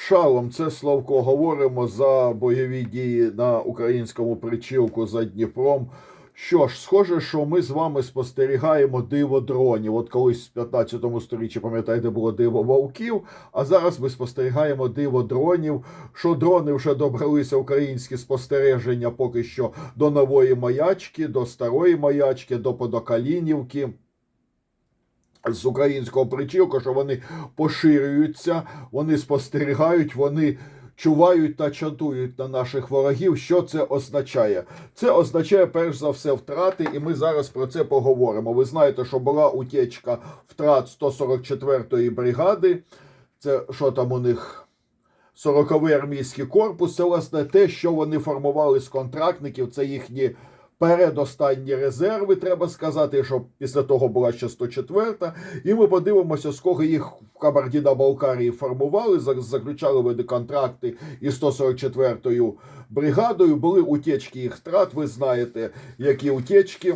Шалом, це Славко. Говоримо за бойові дії на українському причілку за Дніпром. Що ж, схоже, що ми з вами спостерігаємо диво дронів. От колись в 15 сторіччі, пам'ятаєте, було диво вовків, а зараз ми спостерігаємо диво дронів. Що дрони вже добралися українські спостереження поки що до нової маячки, до старої маячки, до Подокалінівки. З українського причілка, що вони поширюються, вони спостерігають, вони чувають та чатують на наших ворогів. Що це означає? Це означає перш за все втрати, і ми зараз про це поговоримо. Ви знаєте, що була утечка втрат 144-ї бригади. Це що там у них? 40-й армійський корпус. Це власне те, що вони формували з контрактників. Це їхні передостанні резерви, треба сказати, що після того була ще 104-та. І ми подивимося, кого їх в Кабардіна-Балкарії формували, заключали вони контракти із 144-ю бригадою. Були утечки їх втрат. Ви знаєте, які утечки.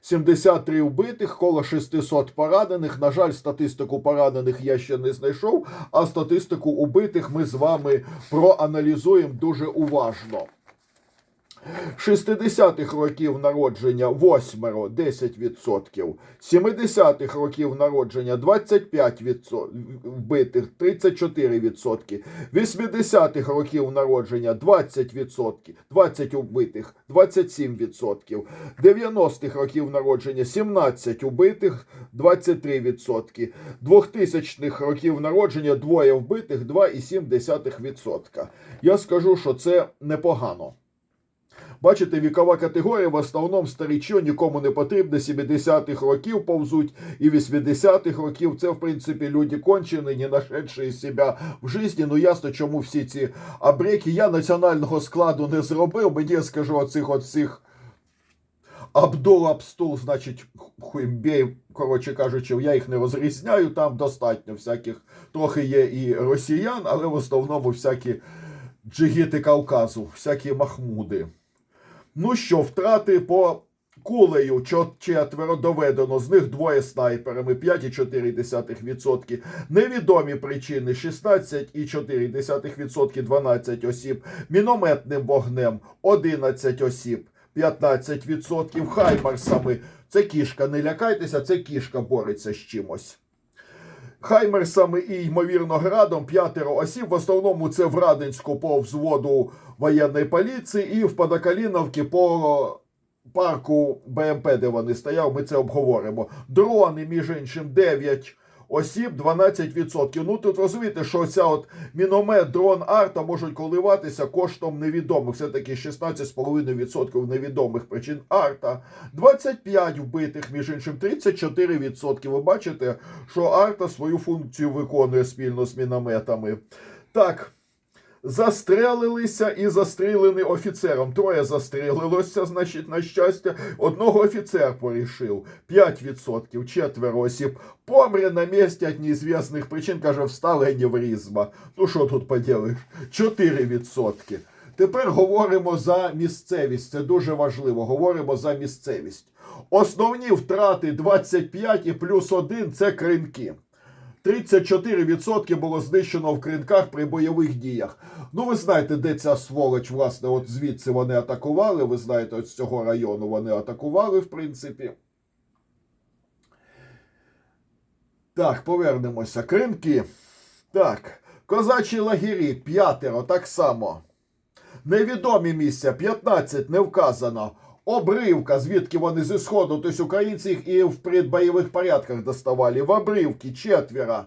73 вбитих, коло 600 поранених. На жаль, статистику поранених я ще не знайшов, а статистику убитих ми з вами проаналізуємо дуже уважно. 60-х років народження восьмеро 10%, 70-х років народження 25% вбитих 34%, 80-х років народження 20%, 20 убитих 27%, 90-х років народження 17 убитих 23%, 2000-х років народження двоє вбитих 2,7%. Я скажу, що це непогано. Бачите, вікова категорія в основному старічо нікому не потрібно. 70-х років повзуть і 80-х років. Це, в принципі, люди кончені, не нашедші себе в житті. Ну ясно, чому всі ці абреки. Я національного складу не зробив. Мені скажу оцих всіх Абдул Абстул, значить, хуйбей, коротше кажучи, я їх не розрізняю. Там достатньо всяких трохи є і росіян, але в основному всякі джигіти Кавказу, всякі махмуди. Ну що, втрати по кулею четверо доведено, з них двоє снайперами, 5,4%. Невідомі причини 16,4%, 12 осіб. Мінометним вогнем 11 осіб, 15%. Хаймарсами. Це кішка, не лякайтеся, це кішка бореться з чимось. Хаймерсами і, ймовірно, градом п'ятеро осіб. В основному це в Радинську по взводу воєнної поліції і в Подокаліновці по парку БМП, де вони стояли, ми це обговоримо. Дрони, між іншим, 9 осіб, 12%. Ну тут розумієте, що ця от міномет, дрон, арта можуть коливатися коштом невідомих. Все-таки 16,5% невідомих причин арта. 25 вбитих, між іншим, 34%. Ви бачите, що арта свою функцію виконує спільно з мінометами. Так. Застрелилися і застрілені офіцером. Троє застрелилося, значить, на щастя. Одного офіцер порішив. 5%, четверо осіб. Помре на місці від неізвісних причин, каже, встала аневризма. Ну що тут поділиш? 4%. Тепер говоримо за місцевість. Це дуже важливо. Говоримо за місцевість. Основні втрати 25 і плюс 1 це кринки. 34% було знищено в кринках при бойових діях. Ну, ви знаєте, де ця сволоч, власне, от звідси вони атакували. Ви знаєте, от з цього району вони атакували, в принципі. Так, повернемося. Кринки. Так. Козачі лагері п'ятеро, так само. Невідомі місця 15 не вказано. Обривка, звідки вони зі сходу, тобто українці їх і в предбойових порядках доставали. В обривки четверо.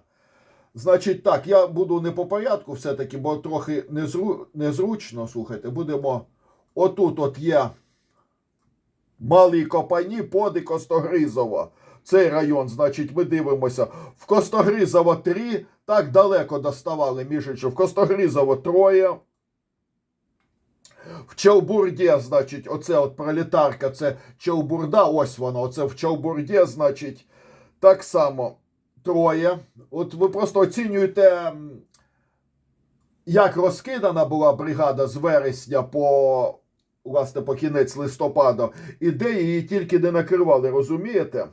Значить, так, я буду не по порядку все-таки, бо трохи незру... незручно, слухайте, будемо. Отут от є Малі Копані, поди Костогризово. Цей район, значить, ми дивимося. В Костогризово 3, так далеко доставали, між іншим. В Костогризово троє. В Челбурді, значить, оце от пролетарка, це Челбурда, ось воно, оце в Челбурді, значить, так само троє. От ви просто оцінюєте, як розкидана була бригада з вересня по, власне, по кінець листопада, і де її тільки не накривали, розумієте?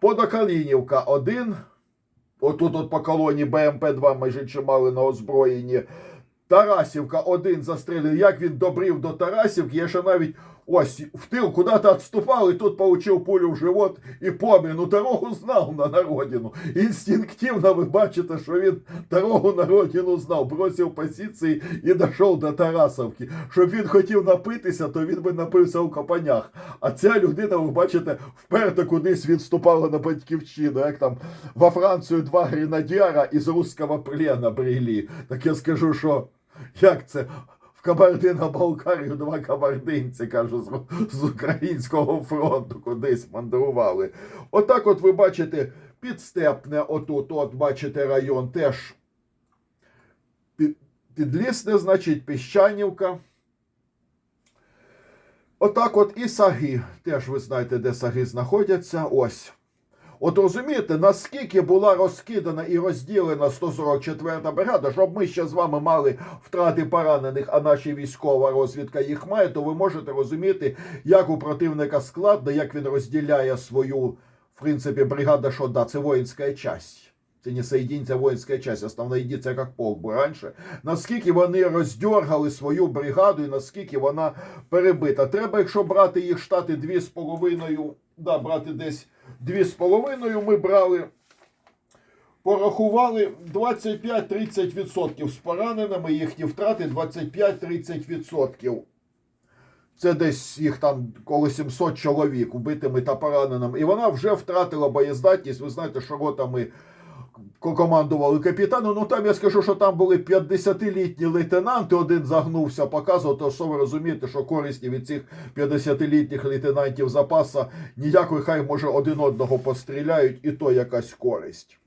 Подокалінівка 1, Отут от по колоні БМП-2 майже чимали на озброєнні. Тарасівка один застрелив. Як він добрів до Тарасівки, я ще навіть ось в тил куди-то відступав, і тут получив пулю в живот і помер. Ну дорогу знав на, на родину. Інстинктивно ви бачите, що він дорогу на родину знав, бросив позиції і дійшов до Тарасовки. Щоб він хотів напитися, то він би напився у копанях. А ця людина, ви бачите, вперто кудись відступала на батьківщину. Як там во Францію два гренадіра із руського плена брели. Так я скажу, що як це? В Кабардино-Балкарію два кабардинці, кажу, з, з українського фронту кудись мандрували. Отак от ви бачите підстепне, отут, от бачите район теж під, підлісне, значить, Піщанівка. Отак от і саги. Теж ви знаєте, де саги знаходяться. Ось. От розумієте, наскільки була розкидана і розділена 144-та бригада, щоб ми ще з вами мали втрати поранених, а наші військова розвідка їх має, то ви можете розуміти, як у противника складно, як він розділяє свою, в принципі, бригада, що да, це воїнська часть. Це не соєдинця воїнська часть, основна единиця, як полк був раніше. Наскільки вони роздергали свою бригаду і наскільки вона перебита. Треба, якщо брати їх штати дві з половиною, да, брати десь дві з половиною, ми брали, порахували 25-30% з пораненими, їхні втрати 25-30%. Це десь їх там коло 700 чоловік вбитими та пораненими. І вона вже втратила боєздатність. Ви знаєте, що ротами командували капітану. Ну там я скажу, що там були 50-літні лейтенанти. Один загнувся, показував, то що ви розумієте, що користі від цих 50-літніх лейтенантів запаса ніякої, хай може один одного постріляють, і то якась користь.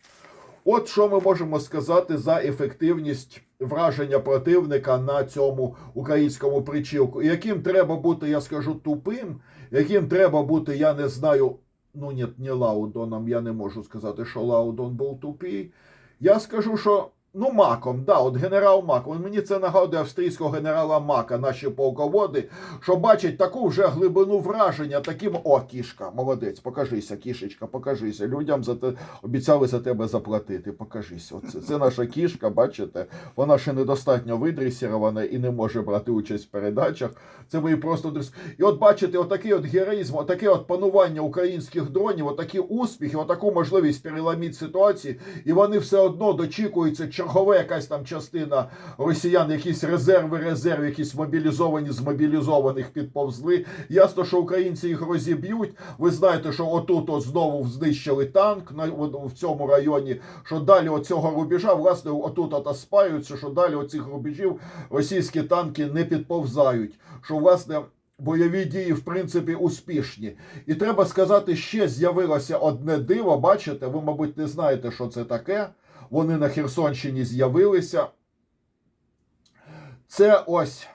От що ми можемо сказати за ефективність враження противника на цьому українському причілку. Яким треба бути, я скажу, тупим, яким треба бути, я не знаю. Ну, ні, не Лаудоном, я не можу сказати, що Лаудон був тупий. Я скажу, що ну маком, да, от генерал Мак. От мені це нагадує австрійського генерала Мака, наші полководи, що бачать таку вже глибину враження, таким о, кішка, молодець, покажися, кішечка, покажися. Людям за те обіцяли за тебе заплатити. Покажися. Оце це наша кішка, бачите, вона ще недостатньо видресірована і не може брати участь в передачах. Це ви просто. І от бачите, отакий от героїзм, отаке от панування українських дронів, отакі успіхи, отаку можливість переламити ситуації, і вони все одно дочікуються чергова якась там частина росіян, якісь резерви, резерв, якісь мобілізовані з мобілізованих підповзли. Ясно, що українці їх розіб'ють. Ви знаєте, що отут от знову знищили танк на в цьому районі. Що далі оцього рубежа, власне, отут от оспаються, що далі оцих рубежів російські танки не підповзають. Що власне. Бойові дії, в принципі, успішні. І треба сказати, ще з'явилося одне диво. Бачите, ви, мабуть, не знаєте, що це таке. Вони на Херсонщині з'явилися. Це ось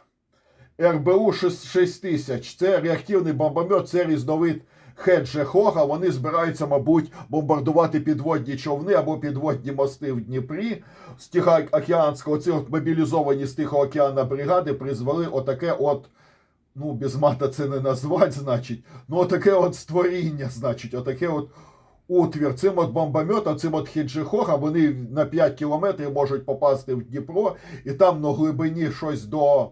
РБУ 6000. Це реактивний бомбомет, це різновид Хеджехога. Вони збираються, мабуть, бомбардувати підводні човни або підводні мости в Дніпрі з Тихоокеанського. Ці от мобілізовані з Тихого океана бригади призвели отаке от. Ну, без мата це не назвати, значить. Ну, отаке от створіння, значить, отаке от утвір. Цим от бомбометом, цим от хіджихога, вони на 5 кілометрів можуть попасти в Дніпро, і там на глибині щось до.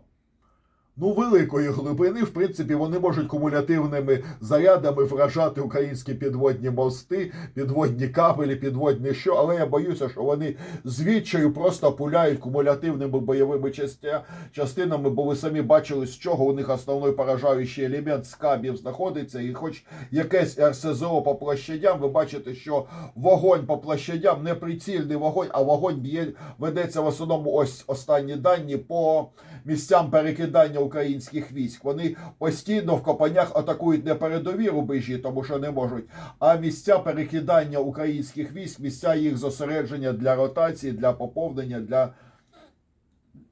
Ну, великої глибини, в принципі, вони можуть кумулятивними зарядами вражати українські підводні мости, підводні кабелі, підводні що, але я боюся, що вони звідчаю просто пуляють кумулятивними бойовими частинами, бо ви самі бачили, з чого у них основний поражаючий елемент з кабів знаходиться, і хоч якесь РСЗО по площадям, ви бачите, що вогонь по площадям не прицільний вогонь, а вогонь б'є ведеться в основному ось останні дані по місцям перекидання українських військ. Вони постійно в копанях атакують не передові рубежі, тому що не можуть, а місця перекидання українських військ, місця їх зосередження для ротації, для поповнення, для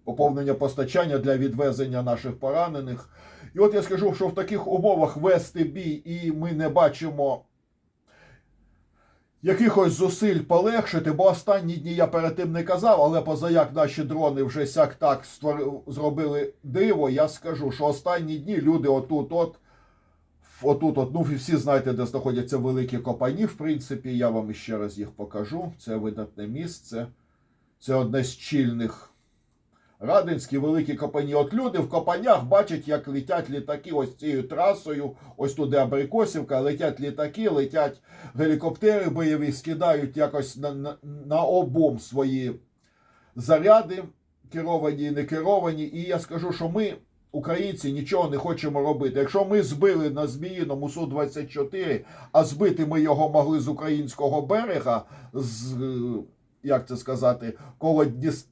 поповнення постачання для відвезення наших поранених. І от я скажу, що в таких умовах вести бій, і ми не бачимо. Якихось зусиль полегшити, бо останні дні я перед тим не казав, але поза як наші дрони вже сяк так зробили диво, я скажу, що останні дні люди отут от Отут, от, ну, всі знаєте, де знаходяться великі копані, в принципі, я вам ще раз їх покажу. Це видатне місце. Це одне з чільних Радинські великі копані. От люди в копанях бачать, як летять літаки ось цією трасою, ось туди Абрикосівка, летять літаки, летять гелікоптери бойові, скидають якось на, на, на обум свої заряди, керовані і не керовані. І я скажу, що ми, українці, нічого не хочемо робити. Якщо ми збили на Зміїному Су-24, а збити ми його могли з українського берега, з, як це сказати, коло, Дніс...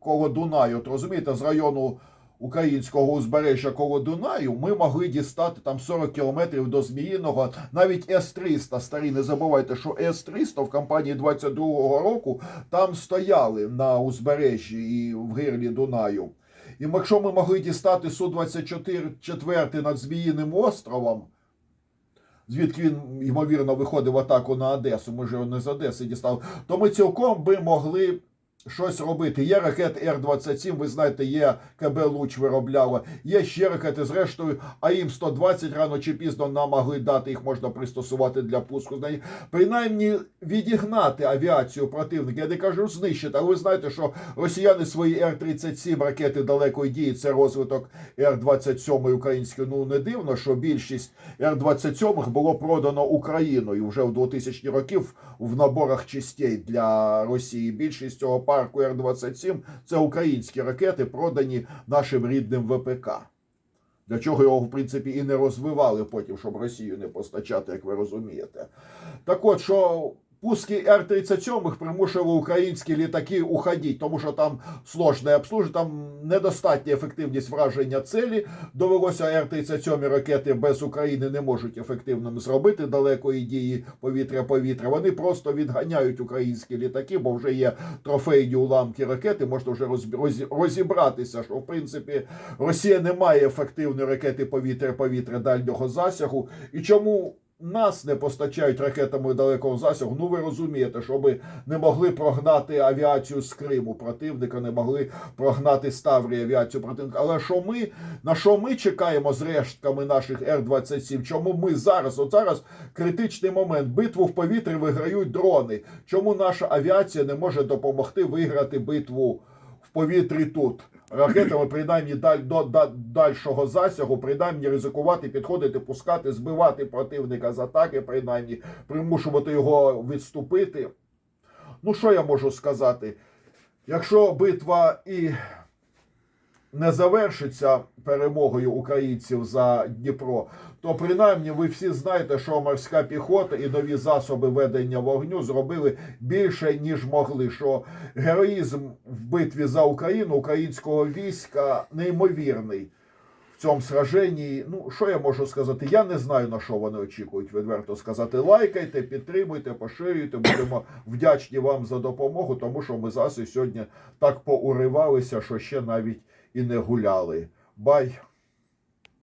коло, Дунаю, от розумієте, з району українського узбережжя коло Дунаю, ми могли дістати там 40 кілометрів до Зміїного, навіть С-300, старі, не забувайте, що С-300 в кампанії 22-го року там стояли на узбережжі і в гирлі Дунаю. І якщо ми могли дістати Су-24 над Зміїним островом, звідки він, ймовірно, виходив в атаку на Одесу, Може, не з Одеси дістав. то ми цілком би могли щось робити. Є ракети Р-27, ви знаєте, є КБ Луч виробляло, є ще ракети, зрештою, АІМ-120 рано чи пізно нам могли дати, їх можна пристосувати для пуску. Принаймні відігнати авіацію противника. Я не кажу знищити, але ви знаєте, що росіяни свої Р-37 ракети далекої дії, це розвиток Р-27 української. Ну не дивно, що більшість Р-27 було продано Україною вже в 2000 років в наборах частей для Росії. Більшість цього парку Р-27 це українські ракети, продані нашим рідним ВПК. Для чого його, в принципі, і не розвивали потім, щоб Росію не постачати, як ви розумієте. Так от, що пуски Р-37 примушували українські літаки уходити, тому що там сложне обслуження, там недостатня ефективність враження цілі. Довелося Р-37 ракети без України не можуть ефективним зробити далекої дії повітря-повітря. Вони просто відганяють українські літаки, бо вже є трофейні уламки ракети. Можна вже розібратися, що в принципі Росія не має ефективної ракети повітря-повітря дальнього засягу. І чому нас не постачають ракетами далекого засягу? Ну ви розумієте, щоб не могли прогнати авіацію з Криму противника, не могли прогнати з Таврії авіацію противника. Але що ми на що ми чекаємо з рештками наших Р-27? Чому ми зараз, от зараз критичний момент, битву в повітрі виграють дрони? Чому наша авіація не може допомогти виграти битву в повітрі тут? Ракетами, принаймні, даль, до, до дальшого засягу, принаймні ризикувати, підходити, пускати, збивати противника з атаки, принаймні, примушувати його відступити. Ну, що я можу сказати? Якщо битва і не завершиться перемогою українців за Дніпро, то принаймні ви всі знаєте, що морська піхота і нові засоби ведення вогню зробили більше, ніж могли. Що героїзм в битві за Україну українського війська неймовірний. В цьому сраженні, ну що я можу сказати? Я не знаю на що вони очікують. Відверто сказати. Лайкайте, підтримуйте, поширюйте. Будемо вдячні вам за допомогу, тому що ми заси сьогодні так поуривалися, що ще навіть і не гуляли. Бай!